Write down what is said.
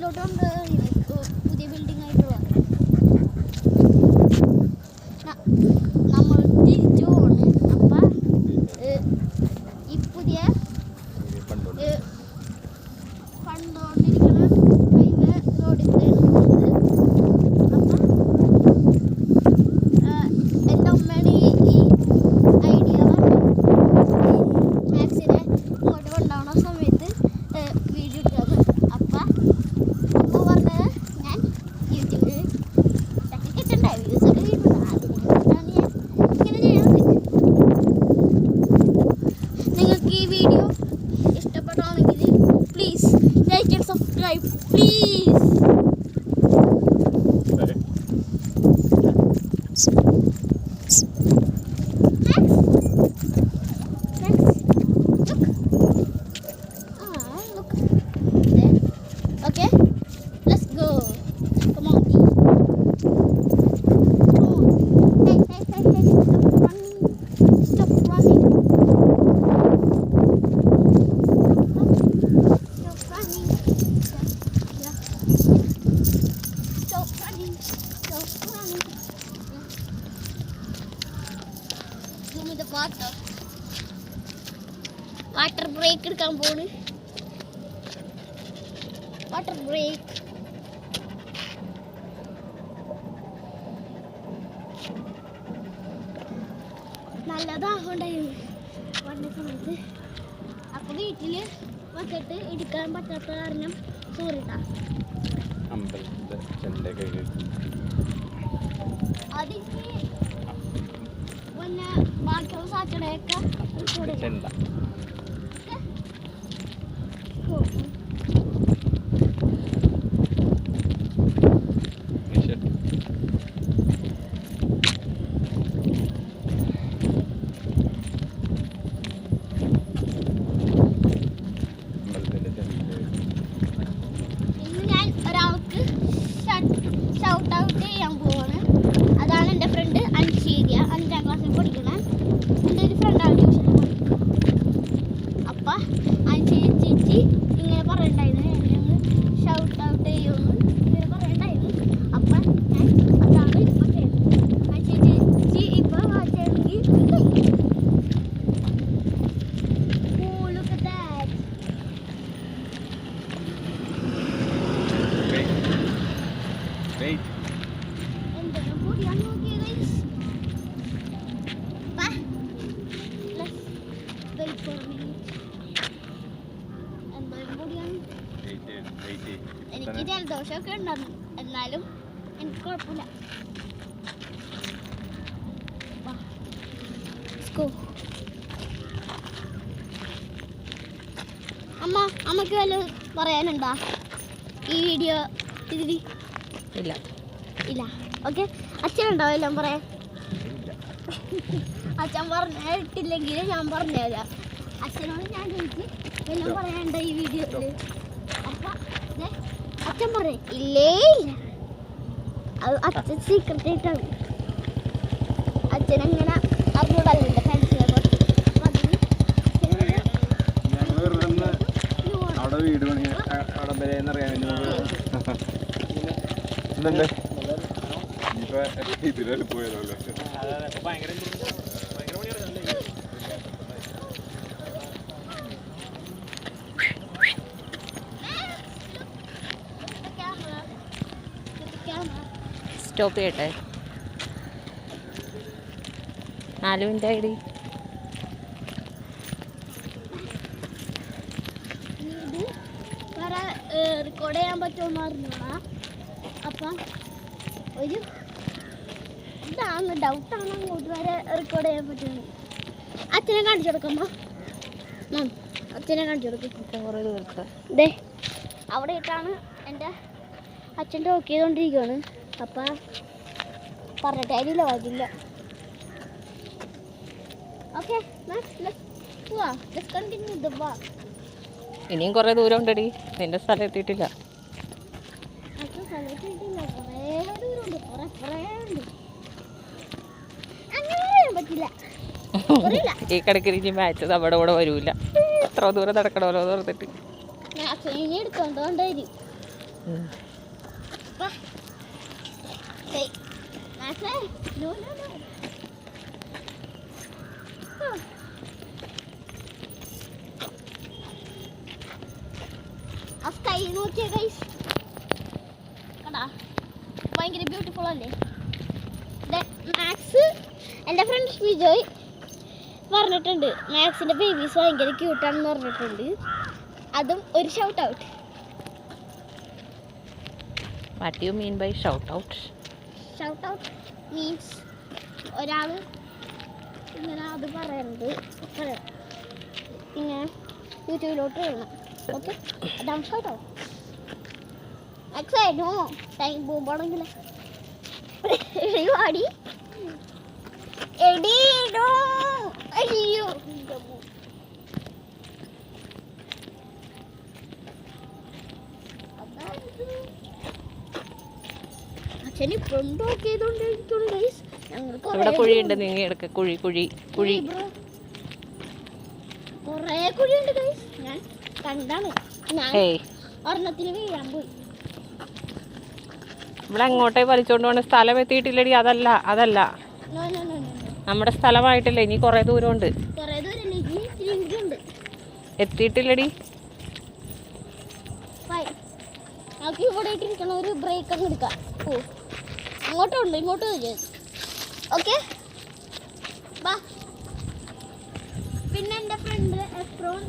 no, don't worry. subscribe please. Give me water break എടുക്കാൻ പോണ്. Water break നല്ല ദാഹമുണ്ടായിരുന്നു വന്ന സമയത്ത്. അപ്പൊ വീട്ടിൽ വന്നിട്ട് എടുക്കാൻ പറ്റാത്ത കാരണം സോറിട്ടാ അമ്പലത്തിന്റെ ചെണ്ടയൊക്കെ हाँ चढ़ेगा দিয়েছি ജലദോഷമൊക്കെ ഉണ്ടായിരുന്നു എന്നാലും എനിക്ക് കുഴപ്പമില്ല. അമ്മ അമ്മയ്ക്ക് വല്ല പറയാനുണ്ടാ? ഈ വീഡിയോ ഇതിൽ ഇല്ല. ഇല്ല. ഓക്കെ അച്ഛനുണ്ടാവും എല്ലാം പറയാൻ? അച്ഛൻ പറഞ്ഞിട്ടില്ലെങ്കിൽ ഞാൻ പറഞ്ഞുതരാം. അച്ഛനോട് ഞാൻ ചോദിച്ച് എല്ലാം പറയാനുണ്ടോ ഈ വീഡിയോയിൽ അച്ഛൻ പറയും ഇല്ലേ? ഇല്ല അത് അച്ഛൻ സീക്രട്ട് ആയിട്ടാണ്. അച്ഛനങ്ങനെ അറിഞ്ഞൂടല്ലോ ഫാൻസിനെ അവിടെ വീട് പണി അവിടെ വേണ്ടി പോയതല്ലേ? സ്റ്റോപ്പ് ചെയ്യട്ടെ? നാല് മിനിറ്റ് ആയിടി. റെക്കോർഡ് ചെയ്യാൻ പറ്റുമെന്ന് അപ്പം ഒരു ഇതാണ് ഡൗട്ടാണ് അങ്ങോട്ട് വരെ റെക്കോർഡ് ചെയ്യാൻ പറ്റുന്നത്. അച്ഛനെ കാണിച്ചു കൊടുക്കമ്മ ഉം, അച്ഛനെ കാണിച്ചു കൊടുക്കും. ദേ അവിടെ ഇട്ടാണ് എന്റെ അച്ഛൻ ടോക്ക് ചെയ്തുകൊണ്ടിരിക്കുകയാണ് അപ്പം പറഞ്ഞിട്ട് അതില്ല അതില്ല ഓക്കെ ഇനിയും കുറേ ദൂരം ഉണ്ടടി നിന്റെ സ്ഥലം എത്തിയിട്ടില്ല. ഈ കിടക്ക് ഇനി മാച്ച് നമ്മുടെ കൂടെ വരൂല. എത്ര ദൂരം നടക്കണമല്ലോ ഓർത്തിട്ട് ഞാൻ അച്ഛനെ വാ. Hey, Maxe, no, no, no. ആ. ആ സ്കൈ നോക്കിയ ഗൈസ് കണ്ടാ ഭയങ്കര ബ്യൂട്ടിഫുൾ അല്ലേ? മാക്സ് എന്റെ ഫ്രണ്ട് വിജയ് പറഞ്ഞിട്ടുണ്ട്. മാക്സിന്റെ ബേബീസ് ഭയങ്കര ക്യൂട്ടാണെന്ന് പറഞ്ഞിട്ടുണ്ട്. അതും ഒരു shout out what you mean by shout out shout out means ഒരാൾ ഇങ്ങനെ അത് പറയുന്നത് പിന്നെ യൂട്യൂബിലോട്ട് വരണം. ഓക്കെ അതാണ് ഷൗട്ട് ഔട്ട് എക്സൈഡ് നോ ടൈം പോകുമ്പോഴെങ്കിൽ പാടി എടി. നോ അയ്യോ. ഞങ്ങൾ ഇവിടെ കുഴിയുണ്ട് നീങ്ങി എടുക്ക കുഴി കുഴി കുഴി. കൊറേ കുഴിയുണ്ട് ഗൈസ് ഞാൻ കണ്ടാണ്. ഞാൻ ഒരെണ്ണത്തിന് വീഴാൻ പോയി. ഇവിടെ അങ്ങോട്ടേ വലിച്ചോണ്ട് പോണ സ്ഥലം എത്തിയിട്ടില്ലടി അതല്ല അതല്ല. നമ്മുടെ സ്ഥലമായിട്ടില്ല ഇനി കുറേ ദൂരമുണ്ട്. ഉണ്ട്. എത്തിയിട്ടില്ലടി. ഇവിടെ ഇട്ടിരിക്കണ ഒരു ബ്രേക്ക് അങ്ങ് എടുക്കാം. ഓ അങ്ങോട്ടുണ്ട് ഇങ്ങോട്ടും ഇല്ല ഓക്കെ ബാ പിന്നെ എന്റെ ഫ്രണ്ട് എപ്രോൺ